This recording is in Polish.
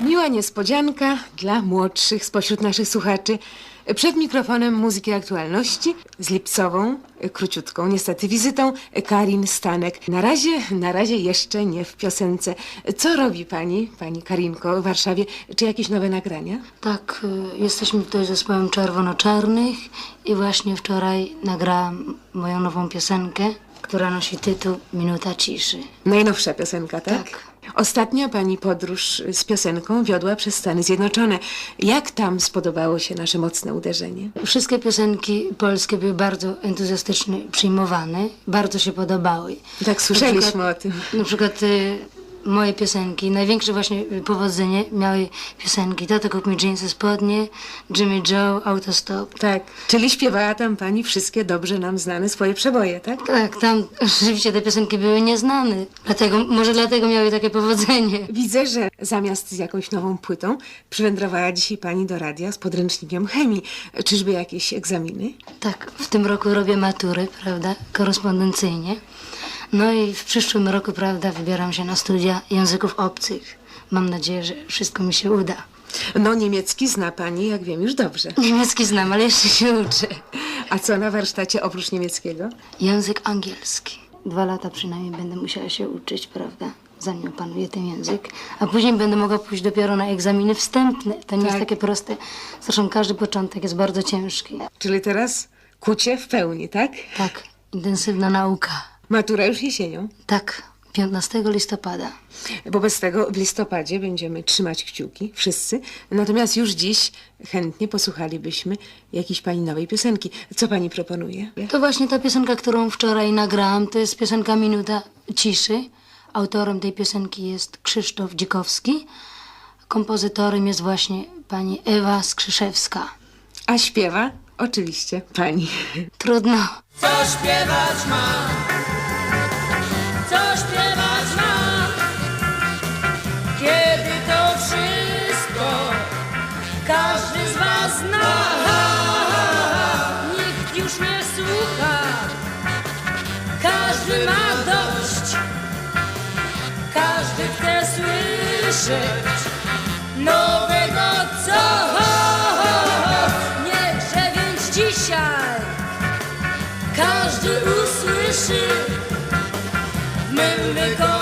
Miła niespodzianka dla młodszych spośród naszych słuchaczy. Przed mikrofonem muzyki aktualności z lipcową, króciutką niestety wizytą Karin Stanek. Na razie, na razie jeszcze nie w piosence. Co robi pani, pani Karinko w Warszawie? Czy jakieś nowe nagrania? Tak, y, jesteśmy tutaj zespołem Czerwono-Czarnych i właśnie wczoraj nagrałam moją nową piosenkę, która nosi tytuł Minuta Ciszy. Najnowsza piosenka, tak? Tak. Ostatnia pani podróż z piosenką wiodła przez Stany Zjednoczone. Jak tam spodobało się nasze mocne uderzenie? Wszystkie piosenki polskie były bardzo entuzjastycznie przyjmowane, bardzo się podobały. Tak, słyszeliśmy przykład- o tym. Na przykład y, moje piosenki, największe właśnie powodzenie miały piosenki Tata kup mi jeansy spodnie, Jimmy Joe, Autostop. Tak, czyli śpiewała tam pani wszystkie dobrze nam znane swoje przeboje, tak? Tak, tam rzeczywiście te piosenki były nieznane, dlatego, może dlatego miały takie powodzenie. Widzę, że zamiast z jakąś nową płytą przywędrowała dzisiaj pani do radia z podręcznikiem chemii. Czyżby jakieś egzaminy? Tak, w tym roku robię matury, prawda, korespondencyjnie. No i w przyszłym roku, prawda, wybieram się na studia języków obcych. Mam nadzieję, że wszystko mi się uda. No, niemiecki zna pani, jak wiem, już dobrze. Niemiecki znam, ale jeszcze się uczę. A co na warsztacie oprócz niemieckiego? Język angielski. Dwa lata przynajmniej będę musiała się uczyć, prawda? Zanim opanuję ten język. A później będę mogła pójść dopiero na egzaminy wstępne. To nie Tak. jest takie proste. Zresztą każdy początek jest bardzo ciężki. Czyli teraz kucie w pełni, tak? Tak, intensywna nauka. Matura już jesienią. Tak, 15 listopada. Wobec tego w listopadzie będziemy trzymać kciuki, wszyscy. Natomiast już dziś chętnie posłuchalibyśmy jakiejś pani nowej piosenki. Co pani proponuje? To właśnie ta piosenka, którą wczoraj nagrałam, to jest piosenka Minuta Ciszy. Autorem tej piosenki jest Krzysztof Dzikowski. Kompozytorem jest właśnie pani Ewa Skrzyszewska. A śpiewa? Oczywiście pani. Trudno. Co śpiewać ma? Każdy ma dość. Każdy chce słyszeć nowego co. Niechże więc dzisiaj każdy usłyszy mym wykonaniu